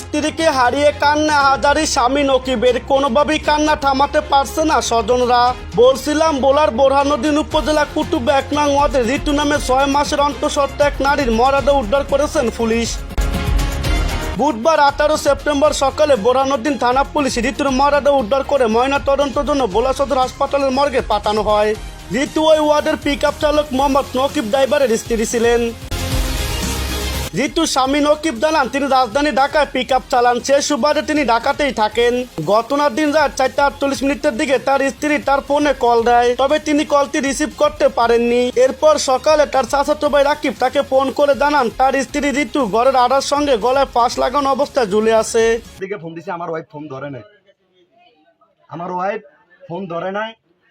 স্ত্রীকে হারিয়ে কান্না, হাজারি স্বামী নকিবের কোনোভাবেই কান্না থামাতে পারছে না স্বজনরা। বলছিলাম, বোলার বোরহানুদ্দিন উপজেলা কুটুব এক নং ওয়ার্ডে ঋতু নামে ছয় মাসের অন্তঃসত্ত্বা এক নারীর মরাদে উদ্ধার করেছেন পুলিশ। বুধবার আঠারো সেপ্টেম্বর সকালে বোরহানুদ্দিন থানা পুলিশ ঋতুর মরাদে উদ্ধার করে ময়না তদন্তের জন্য ভোলা সদর হাসপাতালের মর্গে পাঠানো হয়। ঋতু ওই ওয়ার্ডের পিক আপ চালক মোহাম্মদ নকিব ড্রাইভারের স্ত্রী ছিলেন। ঋতু স্বামী নকিব জানান তিনি রাজধানী ঢাকায় পিক আপ চালান। সে সুবাদে তিনি ঢাকাতেই থাকেন। ঘটনার দিন রাত চারটা আটচল্লিশ মিনিটের দিকে তার স্ত্রী তার ফোনে কল দেয়, তবে তিনি কলটি রিসিভ করতে পারেননি। এরপর সকালে তার চাচাতো ভাই রাকিব তাকে ফোন করে জানান, তার স্ত্রী ঋতু ঘরের আড়ার সঙ্গে গলায় ফাঁস লাগানো অবস্থায় ঝুলে আছে। দিকে ফোন দিছি, আমার ওয়াইফ ফোন ধরে নাই। আমার ওয়াইফ ফোন ধরে নাই?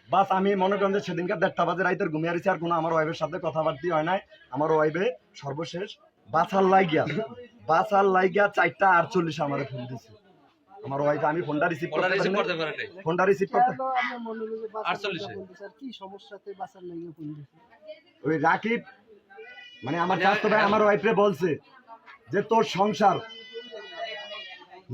বাস, আমি মনে করেন যে সেদিনকার দেড়টা বাজে, রাইতের ঘুমিয়ে আর কোনো আমার ওয়াইফের সাথে কথাবার্তি হয় নাই। আমার ওয়াইফে সর্বশেষ বাসার লাইগিয়া বাসার লাইগিয়া চারটা আটচল্লিশ আমার ফোন দিছে। আমার ওয়াইফ আমি ফোনটা রিসিভ করতে পারি নাই ফোনটা রিসিভ করতে আটচল্লিশে। কি সমস্যাতে লাগিয়ে ফোন দিছে? ওই রাকিব মানে আমার ভাই আমার ওয়াইফরে বলছে যে তোর সংসার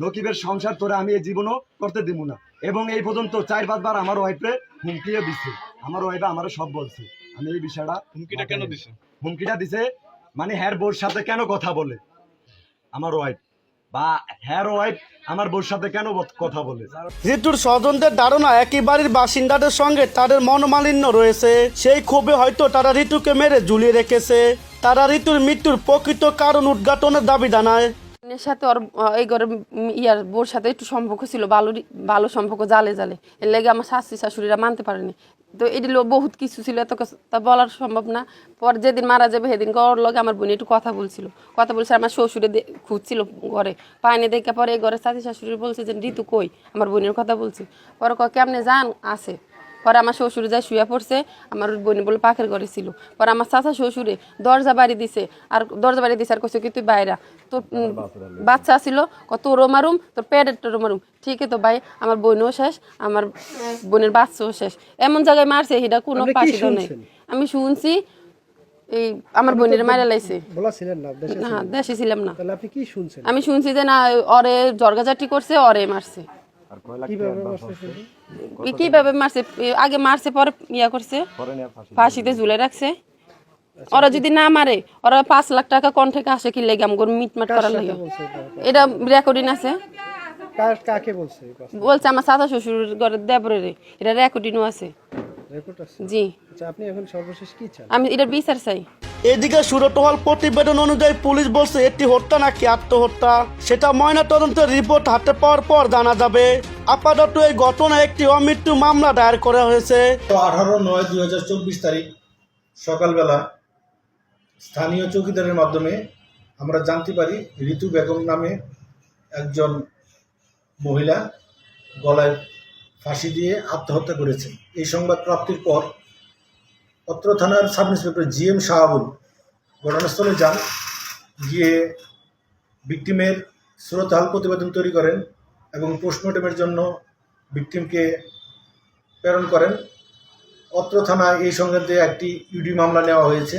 নকিবের সংসার তোরে আমি এই জীবনও করতে দিব না। এবং এই পর্যন্ত চার পাঁচবার আমার ওয়াইফরে হুমকিও দিছে। আমার ওয়াইফে আমার সব বলছে। আমি এই বিষয়টা হুমকিটা কেন দিছে? হুমকিটা দিছে মানে হ্যার বোর সাথে কেন কথা বলে? আমার ওয়াইফ বা হ্যার ওয়াইফ আমার বোর সাথে কেন কথা বলে? ঋতুর স্বজনদের ধারণা, একই বাড়ির বাসিন্দাদের সঙ্গে তাদের মনোমালিন্য রয়েছে। সেই ক্ষোভে হয়তো তারা ঋতুকে মেরে ঝুলিয়ে রেখেছে। তারা ঋতুর মৃত্যুর প্রকৃত কারণ উদ্ঘাটনের দাবি জানায়। এর সাথে ওর এই ঘরে ইয়ার বোর সাথে একটু সম্পর্ক ছিল, ভালো ভালো সম্পর্ক, জালে জালে। এর লেগে আমার শাশুড়ি শাশুড়িরা মানতে পারেনি। তো এগুলো বহুত কিছু ছিল, এত তা বলার সম্ভব না। পর যেদিন মারা যাবে, সেদিন ওর লগে আমার বোন একটু কথা বলছিল। কথা বলছে, আমার শ্বশুরে খুঁজছিল ঘরে। পায়নি দেখে পরে এই ঘরে শাশুড়ি শাশুড়ি বলছে যে, ঋতু কই? আমার বোনের কথা বলছে। পরে কেমনে যান আছে। পরে আমার শ্বশুর যায় শুয়ে পড়ছে আমার বোন বলে পাখের ঘরে ছিল। পরে আমার চাচা শ্বশুরে দরজা বাড়ি দিছে আর দরজা বাড়ি দিছে আর কইছে কি তুই বাইরা তোর বাচ্চা ছিল কত তোরও মারুম তোর প্যাডেরটারও মারুম। ঠিকই তো ভাই আমার বোনও শেষ আমার বোনের বাচ্চাও শেষ। এমন জায়গায় মারছে সেটা কোনো কি নেই। আমি শুনছি এই আমার বোনের মারা লাইছে। না দেশে ছিলাম না। আমি শুনছি যে না অরে জর্গাজাটি করছে অরে মারছে। কীভাবে মারছে আগে মারছে পরে ইয়া করছে? ফাঁসিতে ঝুলে রাখছে। ওরা যদি না মারে ওরা পাঁচ লাখ টাকা কোন থেকে আসে কি লেগে আমগর মিটমাট করার লাগে? এটা? এটা রেকর্ডিং আছে। কাকে বলছে বলছে আমার চাচা শ্বশুর ঘরের দেবরে এটা রেকর্ডিংও আছে? জি। আচ্ছা আপনি এখন সর্বশেষ কি চান? আমি এটার বিচার চাই। এদিকে সুরতহাল প্রতিবেদন অনুযায়ী পুলিশ বলছে এটি হত্যা নাকি আত্মহত্যা। সেটা ময়না তদন্তের রিপোর্ট হাতে পাওয়ার পর জানা যাবে। আপাতত এই ঘটনায় একটি অমৃত্যু মামলা দায়ের করা হয়েছে। আঠারো নয় দুই হাজার চব্বিশ তারিখ সকালবেলা স্থানীয় চৌকিদারের মাধ্যমে আমরা জানতে পারি ঋতু বেগম নামে একজন মহিলা গলায় ফাঁসি দিয়ে আত্মহত্যা করেছে এই সংবাদ প্রাপ্তির পর অত্র থানার sub inspector G M Shahabul ঘটনাস্থলে যান। গিয়ে ভিকটিমের সুরতহাল প্রতিবেদন তৈরি করেন এবং পোস্টমর্টমের জন্য ভিকটিমকে প্রেরণ করেন। অত্র থানায় এই সংক্রান্তে একটি ইউডি মামলা নেওয়া হয়েছে।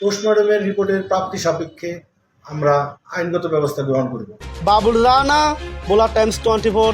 পোস্টমর্টমের রিপোর্টের প্রাপ্তি সাপেক্ষে আমরা আইনগত ব্যবস্থা গ্রহণ করব। বাবুল রানা, বোলা টাইমস টোয়েন্টি ফোর